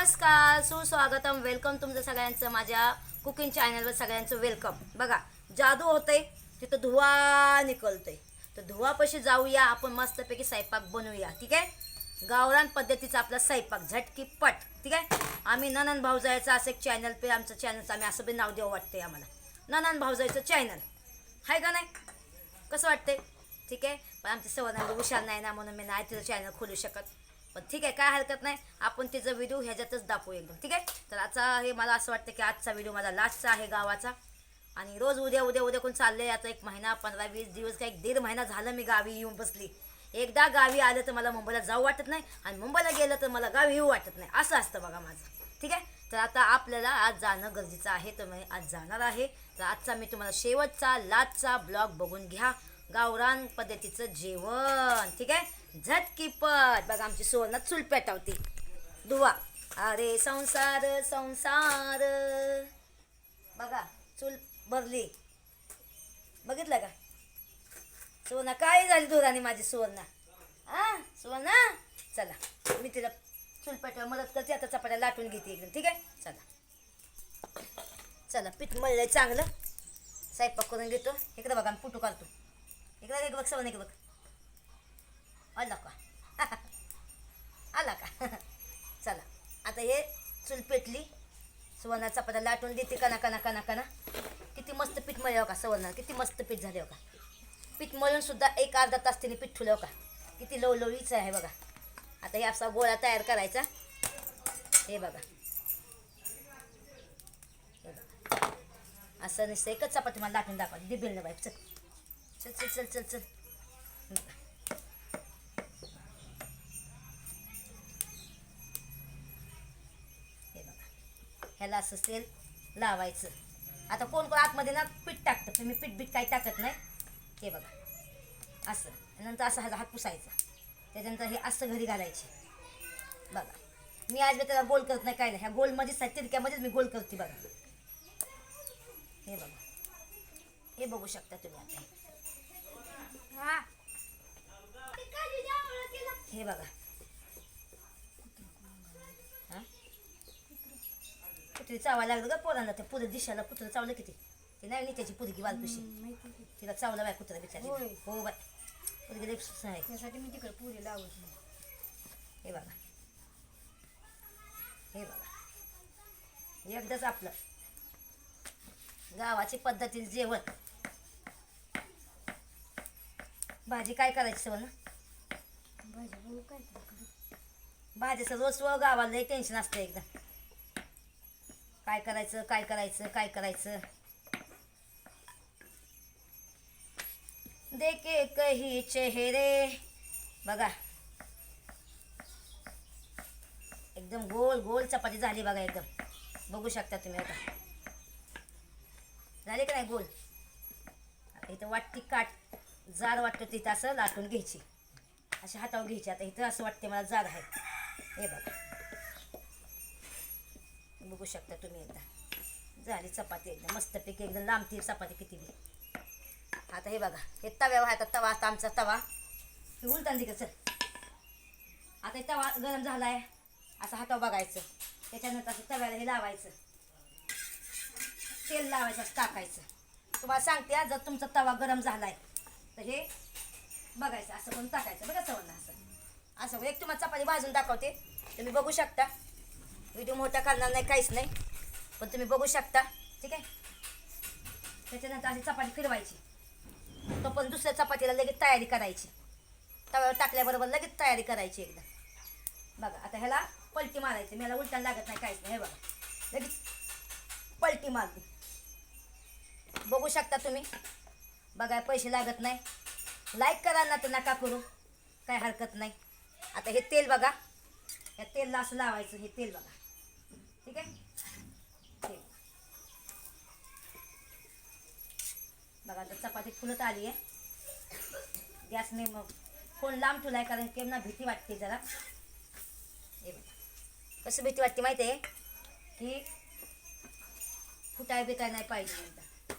नमस्कार सुस्वागतम. वेलकम तुमचं सगळ्यांचं माझ्या कुकिंग चॅनलवर सगळ्यांचं वेलकम बघा जादू होतंय तिथं धुवा निकलतोय. तर धुवापाशी जाऊया आपण मस्तपैकी स्वयंपाक बनवूया ठीक आहे? गावरान पद्धतीचा आपला स्वयंपाक झटकी पट ठीक आहे? आम्ही ननन भाऊजायचं असं एक चॅनल पे आमचं चॅनलचं आम्ही असं बी नाव देऊ वाटतंय आम्हाला. ननन भाऊजायचं चॅनल आहे का नाही? कसं वाटतंय? ठीक आहे? पण आमच्या सवनाला हुशार नाही ना म्हणून मी नाही तिचं चॅनल खोलू शकत. पण ठीक आहे काय हरकत नाही. आपण तिचं व्हिडिओ ह्याच्यातच दाखवू एकदम. ठीक आहे? तर आजचा हे मला असं वाटतं की आजचा व्हिडिओ माझा लास्टचा आहे गावाचा. आणि रोज उद्या उद्या उद्या कोण चाललंय आता एक महिना पंधरा वीस दिवस काय एक दीड महिना झालं मी गावी येऊन बसली. एकदा गावी आलं तर मला मुंबईला जाऊ वाटत नाही आणि मुंबईला गेलं तर मला गावी येऊ वाटत नाही. असं असतं बघा माझं. ठीक आहे? तर आता आपल्याला आज जाणं गरजेचं आहे. तर मी आज जाणार आहे. तर आजचा मी तुम्हाला शेवटचा लाचचा ब्लॉग बघून घ्या. गावरान पद्धतीचं जेवण. ठीक आहे? झटकीपट बघा आमची सुवर्ण चूल पेटावती. दुवा. अरे संसार संसार. बघा चूल भरली. बघितलं का? सुवर्णा काय झाली धुराने माझी सुवर्णा? हा सुवर्णा? चला मी तिला चूल पेटवा मदत करते. आता चपाट्या लाटून घेते एकदम ठीक आहे? चला. चला पीठ मळलं चांगलं. स्वयंपाक करून घेतो. इकडे बघा मी पुटू काढतो. इकडे एक बघ सवन एक बघ. आला का? आला का? चला आता हे चूल पेटली. सुवर्णा चपात्या लाटून देते कना कना कना कना किती मस्त पीठ मळलं हो का सुवर्णा किती मस्त पीठ झाले हो का? पीठ मळून सुद्धा एक अर्धा तास तिने पीठ ठुलं हो का? किती लवलवीचं आहे बघा. आता हे असा गोळा तयार करायचा. हे बघा. असं नुसतं एकच चपाती मला लाटून दाखवा. दिबिल ना बाई. चल चल चल चल चल. असं सेल लावायचं. आता कोण कोण आतमध्ये ना पीठ टाकतं तुम्ही पीठ बीठ काही टाकत नाही. हे बघा. असं. नंतर असं हा हात पुसायचा. त्याच्यानंतर हे असं घरी घालायचे. बघा. मी आज मी त्याला गोल करत नाही काय नाही. ह्या गोलमध्येच आहे तिरक्यामध्येच मी गोल करते बघा. हे बघा. हे बघू शकता तुम्ही आता. हा हे बघा. कुत्री चावायला लागलं का पोरांना? ते पुरं दिशाला कुत्रं चावलं किती ते? नाही नाही त्याची पुरगी बालकुशी तिला चावलं बाय कुत्रा बिचारी होय. हो बाय पुरगी लई सुस आहे. त्यासाठी मी तिकडे पुरी लावत नाही. हे बघा. हे बघा. एकदाच आपलं गावाची पद्धतीने जेवण. भाजी काय करायची सवय ना भाजी बघू काय. भाजीचं रोज व गावाला टेन्शन असतं एकदम काय करायचं काय करायचं काय करायचं? देखे कही चेहरे. बघा. एकदम गोल गोल चपाती झाली बघा एकदम. बघू शकता तुम्ही आता. झाली का नाही गोल? आता इथं वाटती काट जाड वाटतं तिथं असं लाटून घ्यायची. अशी हातावर घ्यायची. आता इथं असं वाटते मला जाड आहे. हे बघा. बघू शकता तुम्ही एकदा. झाली चपाती एकदम मस्तपैकी एकदम लांबती चपाती किती बी. आता हे बघा हे तव्यावर आहे आता तवा आता आमचा तवा. हे उलटान तिकडे सर आता हे तवा गरम झाला आहे असं हातावर बघायचं. त्याच्यानंतर असं तव्याला हे लावायचं. तेल लावायचं असं टाकायचं. तुम्हाला सांगते जर तुमचा तवा गरम झाला आहे तर हे बघायचं असं पण टाकायचं. बघा चवणं असं. असं एक तुम्हाला चपाती भाजून दाखवते. तुम्ही बघू शकता. व्हिडिओ मोठा करणार नाही काहीच नाही. पण तुम्ही बघू शकता ठीक आहे? त्याच्यानंतर अशी चपाती फिरवायची. तो पण दुसऱ्या चपातीला लगेच तयारी करायची. तव्यावर टाकल्याबरोबर लगेच तयारी करायची एकदा. बघा आता ह्याला पलटी मारायची. मला उलटायला लागत नाही काहीच नाही. हे बघा लगेच पलटी मारली. बघू शकता तुम्ही. बघा पैसे लागत नाही. लाईक करा ना तर नका करू. काय हरकत नाही. आता हे तेल बघा. या तेलला असं लावायचं हे तेल बघा. ठीक आहे? बघा आता चपाती फुलत आली आहे. गॅसने मग फोन लांब ठेवलाय कारण की ना भीती वाटते जरा. हे बघा. कसं भीती वाटते माहिती आहे? की फुटाय बिटाय नाही पाहिजे नंतर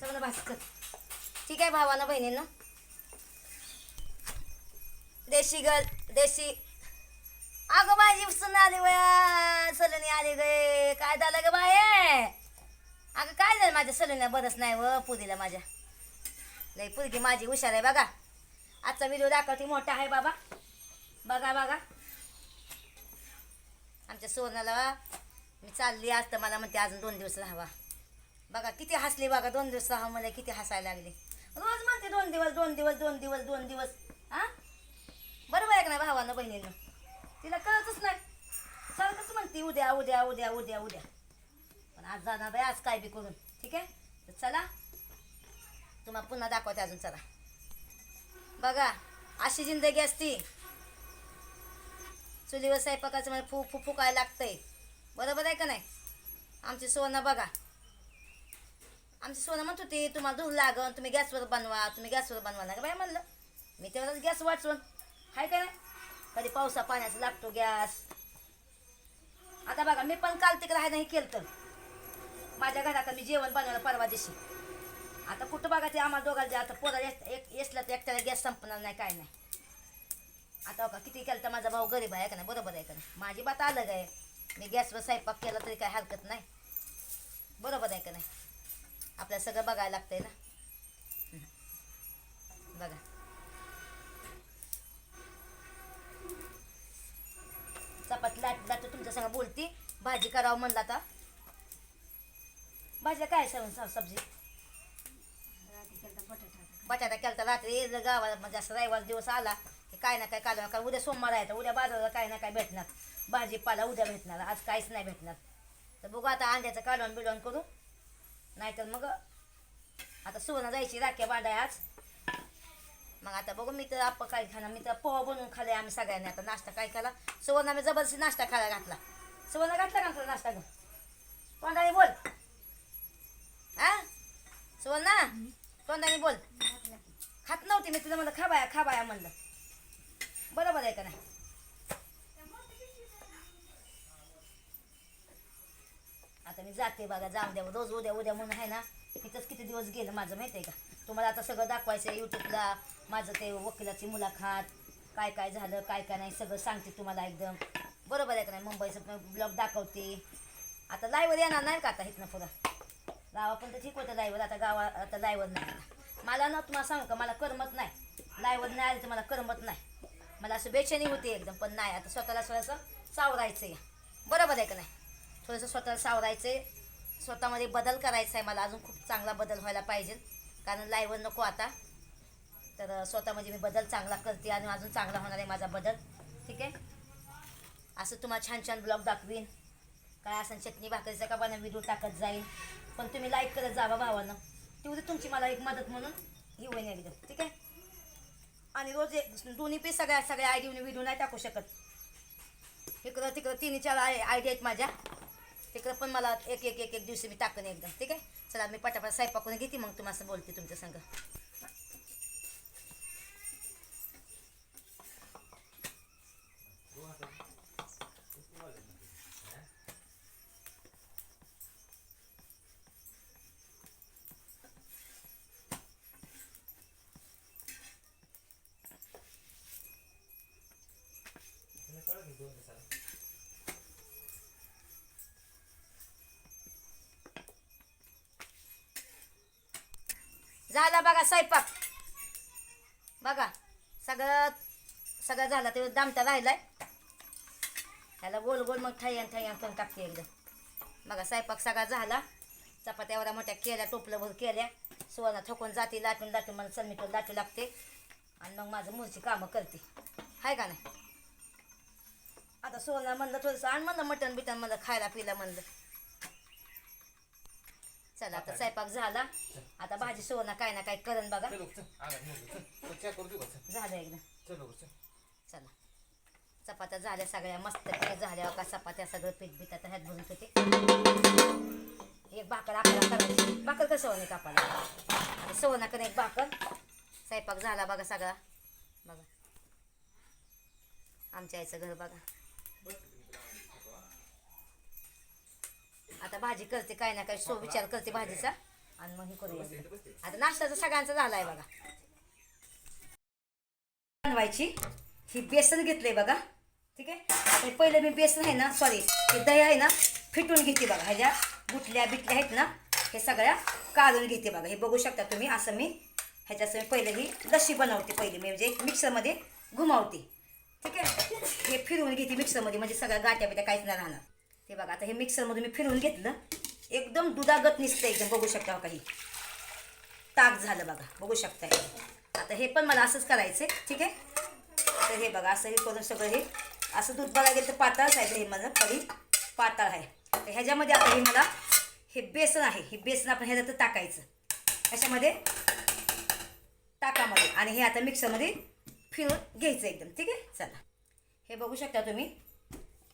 सगळं भासतं ठीक आहे भावानं बहिणींना. देशी गर्ल देशी अगं माझी सुन आली वया. बाई गे. काय झालं ग बाय अगं काय झालं माझ्या सलूनला बरंच नाही व पुरीला माझ्या. लई पुरगी माझी हुशार आहे बघा. आजचा व्हिडिओ दाखवते मोठा आहे बाबा. बघा बघा. आमच्या सोनाला मी चालली आज तर मला म्हणते अजून दोन दिवस राहावा. बघा किती हसली बघा दोन दिवस राहा मला किती हसायला लागले. रोज म्हणते दोन दिवस दोन दिवस दोन दिवस दोन दिवस. हां? बरोबर आहे का नाही भावानं बहिणीनं? तिला कळतच नाही. सारखंच म्हणते उद्या उद्या उद्या उद्या उद्या. पण आज जाणार आहे आज काय बी करून. ठीक आहे? तर चला. तुम्हाला पुन्हा दाखवते अजून चला. बघा अशी जिंदगी असती. चुलीवर स्वयंपाकाचं मला फू फू फुकायला लागतंय. बरोबर आहे का नाही? आमची सोनं बघा. आमची सोनं म्हणत होती तुम्हाला दूध लागन तुम्ही गॅसवर बनवा तुम्ही गॅसवर बनवा. ना बाय म्हणलं? मी तेवढाच गॅस वाचवून. हाय का नाही? कधी पावसा पाण्याचा लागतो गॅस. आता बघा मी पण काल तिकडे आहे नाही केलं तर माझ्या घरात मी जेवण बनवलं परवा दिवशी. आता कुठं बघा ते आम्हाला दोघांचे आता पोरा एक येसला तर एकट्याला गॅस संपणार नाही काय नाही. आता बघा किती केलं तर माझा भाऊ गरीब आहे का नाही बरोबर आहे का नाही. माझी बात अलग आहे. मी गॅसवर स्वयंपाक केला तरी काय हरकत नाही. बरोबर आहे का नाही. आपल्याला सगळं बघायला लागतंय ना. बघा. चपाती लाट लाट तुमच्या संग बोलती. भाजी करावं म्हणलं आता. भाजीला काय सब्जी? बटाटा. केलता रात्री. गावाला म्हणजे असं रविवार दिवस आला की काय ना काय काढून कारण उद्या सोमवार आहे तर उद्या बाजाराला काय ना काय भेटणार. भाजीपाला उद्या भेटणार. आज काहीच नाही भेटणार. तर बघू आता अंड्याचं काढून बिडवून करू. नाहीतर मग आता सुवर्ण जायची राख्या बांधाय आज. मग आता बघू मी तर आपण काय खाणार? मी तर पोहा बनवून खाल्ले आम्ही सगळ्यांनी. आता नाश्ता काय केला? सुवर्ण आम्ही जबरदस्ती नाश्ता खायला घातला. सुवर्ण घातला का तुला नाश्ता घेऊन? तोंडाने बोल. हा सुवर्ण तोंडाने बोल. खात नव्हती मी तुला म्हणलं खाबाया खाबाया म्हणलं. बरोबर आहे का नाही? आता मी जाते बघा जाऊ द्या. रोज उद्या उद्या म्हणून आहे ना तिथंच किती दिवस गेलं माझं माहिती आहे का? तुम्हाला आता सगळं दाखवायचं आहे यूट्यूबला माझं ते वकिलाची मुलाखत. काय काय झालं काय काय नाही सगळं सांगते तुम्हाला एकदम. बरोबर आहे का नाही? मुंबईचं ब्लॉग दाखवते. आता लाईवर येणार नाही का आता इथनं पुढं? गावा पण तर ठीक होतं लाईवर आता गावा आता लाईवर नाही. मला ना तुम्हाला सांगू का? मला करमत नाही. लाईवर नाही आलं तर मला करमत नाही. मला असं बेचैनी होती एकदम पण नाही. आता स्वतःला थोडंसं सावरायचं आहे बरोबर आहे का नाही? थोडंसं स्वतःला सावरायचं आहे स्वतःमध्ये बदल करायचा आहे मला. अजून खूप चांगला बदल व्हायला पाहिजे. कारण लाईव्ह नको आता. तर स्वतःमध्ये मी बदल चांगला करते आणि अजून चांगला होणार आहे माझा बदल. ठीक आहे? असं तुम्हाला छान छान ब्लॉग दाखवीन. काय असं चटणी भाकरीचा का बना व्हिडिओ टाकत जाईल पण तुम्ही लाईक करत जावा भावानं. तेवढी तुमची मला एक मदत म्हणून घेऊन एकदम ठीक आहे? आणि रोज एक दोन्ही पे सगळ्या सगळ्या आयडीने व्हिडिओ नाही टाकू शकत. इकडं तिकडं तिन्ही चार आय आयडिया आहेत माझ्या. तिकडं पण मला एक एक एक एक दिवशी मी टाकून एकदम ठीक आहे? चला मी पटापट स्वयंपाकून घेते मग तुम्हाला बोलते तुमच्या संग. झाला बघा स्वयंपाक. बघा सगळं सगळं झालं ते दामटा राहिलाय. ह्याला गोल गोल मग ठय्यान ठय्यान करून टाकते एकदम बघा स्वयंपाक सगळा झाला. चपात्या एवढ्या मोठ्या केल्या टोपलं भर केल्या. सुवर्ण थकून जाते लाटून लाटून मला चलमीटून लाटू लागते. आणि मग माझं मुलची कामं करते. हाय का नाही? आता सुवर्ण म्हणलं थोडंसं आण म्हणलं मटण बिटन म्हणलं खायला पिला म्हणलं. चला आता स्वयंपाक झाला. आता भाजी सुवर्ण काय ना काय करण बघा. झालं एकदा. चलो चपात्या झाल्या सगळ्या. मस्त झाल्या का चपात्या सगळं पीठ बीठ आता ह्यात भरून होते एक भाकर आपल्याला करायची. भाकर कसं सोने कापायला? आता सोनाकडे एक भाकर? स्वयंपाक झाला बघा सगळा. बघा. आमच्या आईचं घर बघा. आता भाजी करते काय ना काय सो विचार करते भाजीचा. आणि मग हे करूया आता नाश्त्याचा सगळ्यांचा झालाय बघा. बनवायची. ही बेसन घेतलंय बघा. ठीक आहे? आता पहिलं मी बेसन आहे ना सॉरी हे दही आहे ना फिटून घेते बघा. ह्याच्या गुटल्या बिटल्या आहेत ना हे सगळ्या काढून घेते बघा. हे बघू शकता तुम्ही असं मी ह्याच्यात मी पहिलं ही लस्सी बनवते पहिली. मी म्हणजे मिक्सरमध्ये घुमावते. ठीक आहे? हे फिरवून घेते मिक्सरमध्ये म्हणजे सगळ्या गाठ्या बिट्या काहीच नाही राहणार. ते बघा आता हे मिक्सरमधून मी फिरवून घेतलं. एकदम दुधागत निसतं एकदम बघू शकता हो काही ताक झालं बघा बघू शकता हे. आता हे पण मला असंच करायचं ठीक आहे? तर हे बघा असं हे करून सगळं हे असं दूध बघायला गेलं तर पातळच आहे हे मला परी पातळ आहे. तर ह्याच्यामध्ये आता हे मला हे बेसन आहे हे बेसन आपण ह्याच्यात टाकायचं. ह्याच्यामध्ये ताकामध्ये आणि हे आता मिक्सरमध्ये फिरून घ्यायचं एकदम ठीक आहे? चला. हे बघू शकता तुम्ही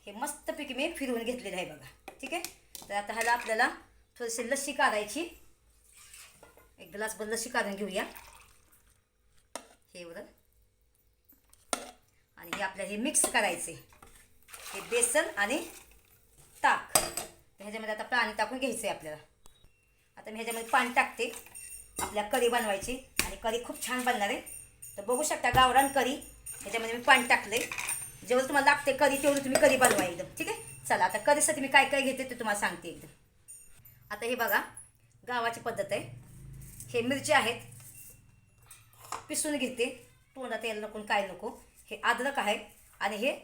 हे मस्तपैकी मी फिरवून घेतलेलं आहे बघा. ठीक आहे? तर आता ह्याला आपल्याला थोडीशी लस्सी काढायची. एक ग्लासभर लस्सी काढून घेऊया. हे एवढं आणि हे आपल्याला हे मिक्स करायचे हे बेसन आणि ताक. ह्याच्यामध्ये आता पाणी टाकून घ्यायचं आहे आपल्याला. आता मी ह्याच्यामध्ये पाणी टाकते. आपल्या करी बनवायची. आणि करी खूप छान बनणार आहे. तर बघू शकता गावरान करी ह्याच्यामध्ये मी पाणी टाकले जेवढं तुम्हाला लागते करी तेवढं तुम्ही करी बनवा एकदम ठीक आहे? चला आता करीसाठी मी काय काय घेते ते तुम्हाला सांगते एकदम. आता हे बघा गावाची पद्धत आहे. हे मिरची आहेत. पिसून घेते. तोंडात तेल नको काय नको. हे अद्रक आहे आणि हे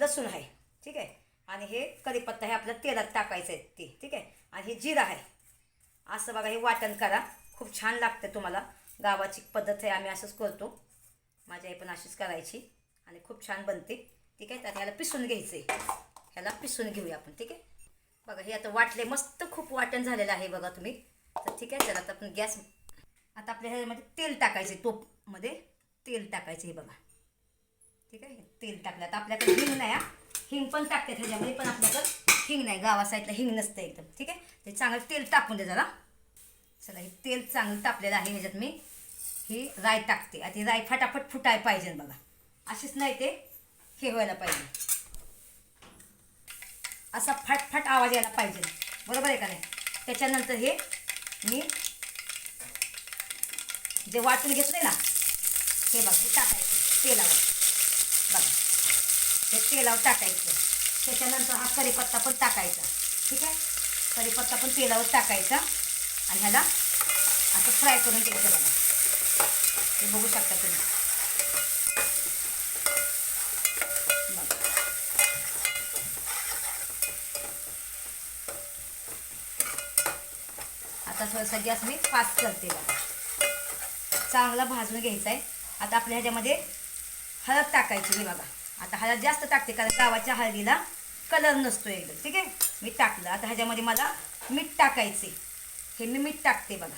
लसूण आहे ठीक आहे? आणि हे कढीपत्ता हे आपल्या तेलात टाकायचं आहे ते ठीक आहे? आणि हे जिरा आहे. असं बघा हे वाटण करा. खूप छान लागतं तुम्हाला. गावाची पद्धत आहे आम्ही असंच करतो. माझी आई पण अशीच करायची. आणि खूप छान बनते. ठीक आहे? तर ह्याला पिसून घ्यायचं आहे ह्याला पिसून घेऊया आपण ठीक आहे? बघा हे आता वाटले मस्त खूप वाटण झालेलं आहे बघा तुम्ही. तर ठीक आहे चला आता आपण गॅस आता आपल्या ह्याच्यामध्ये तेल टाकायचे तोपमध्ये तेल टाकायचे हे बघा. ठीक आहे? तेल टाकलं. तर आपल्याकडे हिंग नाही हा. हिंग पण टाकतात ह्याच्यामध्ये पण आपल्याकडं हिंग नाही. गावा साईडला हिंग नसतं एकदम. ठीक आहे? ते चांगलं तेल टाकून दे जरा. चला हे तेल चांगलं तापलेलं आहे ह्याच्यात मी. ही राय टाकते. आता राय फटाफट फुटाय पाहिजे बघा. अशीच नाही ते हे व्हायला पाहिजे. असा फटफट आवाज यायला पाहिजे. बरोबर आहे का नाही? त्याच्यानंतर हे मी जे वाटून घेतले ना हे बघा हे टाकायचं तेलावर. बघा हे तेलावर टाकायचं. त्याच्यानंतर हा करीपत्ता पण टाकायचा. ठीक आहे? करीपत्ता पण तेलावर टाकायचा. आणि ह्याला असं फ्राय करून घ्यायचं बघा. हे बघू शकता तुम्ही बघा आता थोडासा गॅस मी फास्ट करते चांगला भाजून घ्यायचा आहे आता आपल्या ह्याच्यामध्ये हळद टाकायची मी बघा. आता हळद जास्त टाकते कारण गावाच्या हळदीला कलर नसतो एकदम. ठीक आहे? मी टाकलं. आता ह्याच्यामध्ये मला मीठ टाकायचे हे मी मीठ टाकते बघा.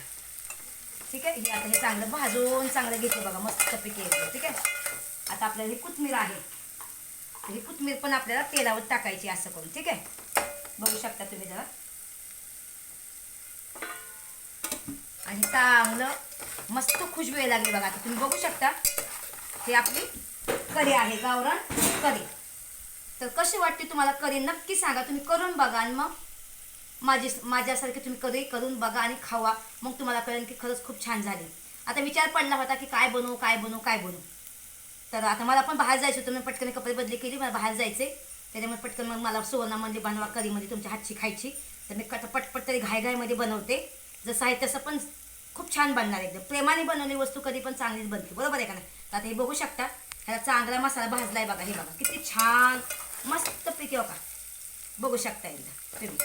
ठीक आहे? हे आता हे चांगलं भाजून चांगलं घेते बघा. मस्त पिके ठीक आहे? आता आपल्याला ही कोथमीर आहे. ही कोथमीर पण आपल्याला तेलावर टाकायची असं करून. ठीक आहे? बघू शकता तुम्ही जरा. आणि चांगलं मस्त खुशबू यायला लागली बघा आता. तुम्ही बघू शकता हे आपली करी आहे गावरान करी. तर कशी वाटते तुम्हाला करी? नक्की सांगा. तुम्ही करून बघा आणि मग माझी माझ्यासारखी तुम्ही करी करून बघा आणि खावा. मग तुम्हाला कळेल की खरंच खूप छान झाली. आता विचार पडला होता की काय बनवू काय बनवू काय बनवू? तर आता मला पण बाहेर जायचं होतं. मी पटकन कपडे बदली केली मला बाहेर जायचे त्याच्यामुळे पटकन मग मला सुवर्णामध्ये बनवा करीमध्ये तुमच्या हातची खायची. तर मी कट पटपट तरी घाईघाईमध्ये बनवते. जसं आहे तसं पण खूप छान बनणार एकदम. प्रेमाने बनवलेली वस्तू कधी पण चांगलीच बनते. बरोबर आहे का नाही? तर आता हे बघू शकता ह्याला चांगला मसाला भाजला आहे बघा हे बघा किती छान मस्त पिके बघा. बघू शकता एकदा तुम्ही.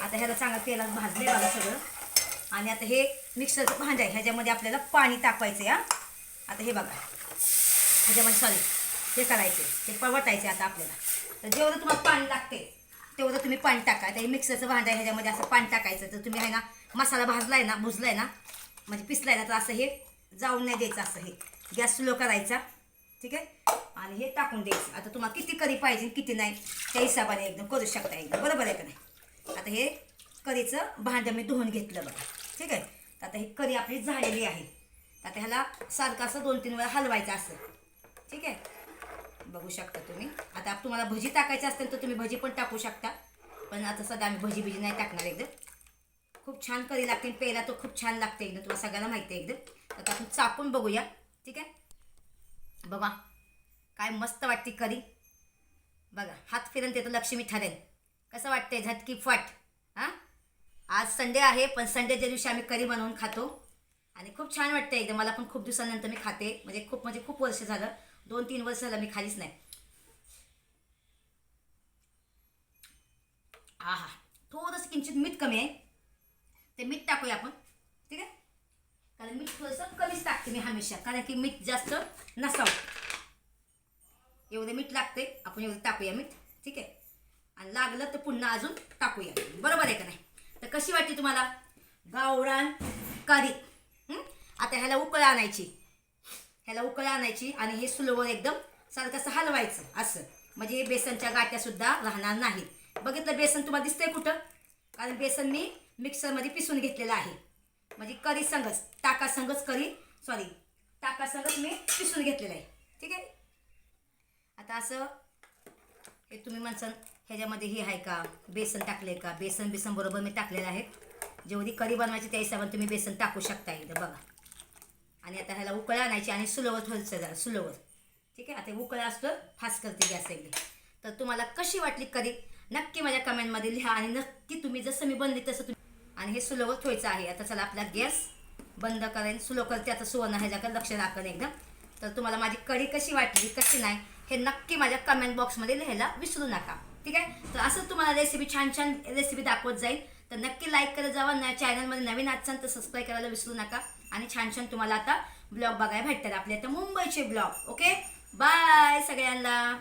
आता ह्याला चांगलं तेलात भाजले बघा सगळं. आणि आता हे मिक्सरचं भांड आहे ह्याच्यामध्ये आपल्याला पाणी टाकवायचं या आता हे बघा. ह्याच्यामध्ये सॉरी हे करायचे ते पवटायचे आता आपल्याला. तर जेवढं तुम्हाला पाणी लागते तेवढं तुम्ही पाणी टाका. आता हे मिक्सरचं भांडं आहे ह्याच्यामध्ये असं पाणी टाकायचं. तर तुम्ही आहे ना मसाला भाजलाय ना भुजलाय ना म्हणजे पिसलाय ना तर असं हे जाऊन नाही द्यायचं असं हे. गॅस स्लो करायचा. ठीक आहे? आणि हे टाकून द्यायचं. आता तुम्हाला किती करी पाहिजे किती नाही त्या हिशोबाने एकदम करू शकता एकदम. बरोबर आहे का नाही? आता हे करीचं भांडं मी धुवून घेतलं बघा. ठीक आहे? तर आता हे करी आपली झालेली आहे. आता ह्याला सारखं असं दोन तीन वेळा हलवायचं असं. ठीक आहे? बघू शकता तुम्ही. आता तुम्हाला भजी टाकायची असेल तर तुम्ही भजी पण टाकू शकता. पण आता सध्या आम्ही भजी बिजी नाही टाकणार एकदम. खूप छान करी लागते पहिला तो खूप छान लागते एकदम. तुम्हाला सगळ्यांना माहिती आहे एकदम. आता आपण चाकून बघूया. ठीक आहे? बघा. काय मस्त वाटते करी. बघा हात फिरून ते तर लक्ष्मी ठरेल. कसं वाटते झटकी फट. हां? आज संडे आहे पण संडेच्या दिवशी आम्ही करी बनवून खातो. आणि खूप छान वाटतं एकदम. मला पण खूप दिवसानंतर मी खाते. म्हणजे खूप म्हणजे खूप वर्ष झालं. दोन तीन वर्ष झालं मी खालीच नाही. हा हा थोडंसं किंचित मीठ कमी आहे. ते मीठ टाकूया आपण. ठीक आहे? कारण मीठ थोडंसं कमीच टाकते मी हमेशा. कारण की मीठ जास्त नसावं. एवढं मीठ लागते आपण एवढं टाकूया मीठ. ठीक आहे? आणि लागलं तर पुन्हा अजून टाकूया. बरोबर आहे का नाही? तर कशी वाटते तुम्हाला? गावरान करी. आता ह्याला उकळ आणायची. ह्याला उकळ आणायची आणि हे सुलवर एकदम सारखं असं हलवायचं असं. म्हणजे बेसनच्या गाठ्या सुद्धा राहणार नाहीत बघितलं बेसन तुम्हाला दिसतंय कुठं? कारण बेसन मी मिक्सरमध्ये पिसून घेतलेलं आहे. म्हणजे करी संगच ताकासंगच करी सॉरी टाका संगच मी पिसून घेतलेलं आहे. ठीक आहे? आता असं हे तुम्ही म्हणसान ह्याच्यामध्ये हे आहे का? बेसन टाकले का? बेसन बेसन बरोबर मी टाकलेलं आहे. जेवढी करी बनवायची त्या हिशोबाने तुम्ही बेसन टाकू शकता एकदा बघा. आणि आता ह्याला उकळा आणायची आणि सुलवत व्हायचं जरा सुलवत. ठीक आहे? आता उकळा असतो फास करते गॅस एकदा. तर तुम्हाला कशी वाटली कधी? नक्की माझ्या कमेंटमध्ये लिहा आणि नक्की तुम्ही जसं मी बनली तसं तुम्ही आणि हे सुलवत व्हायचं आहे. आता चला आपला गॅस बंद करेन. सुलो करते आता सुवर्ण ह्याच्याकडे लक्ष राखेन एकदम. तर तुम्हाला माझी कढी कशी वाटली कशी नाही हे नक्की माझ्या कमेंट बॉक्समध्ये लिहायला विसरू नका. ठीक आहे? तर असं तुम्हाला रेसिपी छान छान रेसिपी दाखवत जाईल. तर नक्की लाईक करत जावा. ना चॅनलमध्ये नवीन असाल तर सबस्क्राईब करायला विसरू नका. आणि छान छान तुम्हाला आता ब्लॉग बघायला भेटतात आपले. आता मुंबईचे ब्लॉग ओके? बाय सगळ्यांना.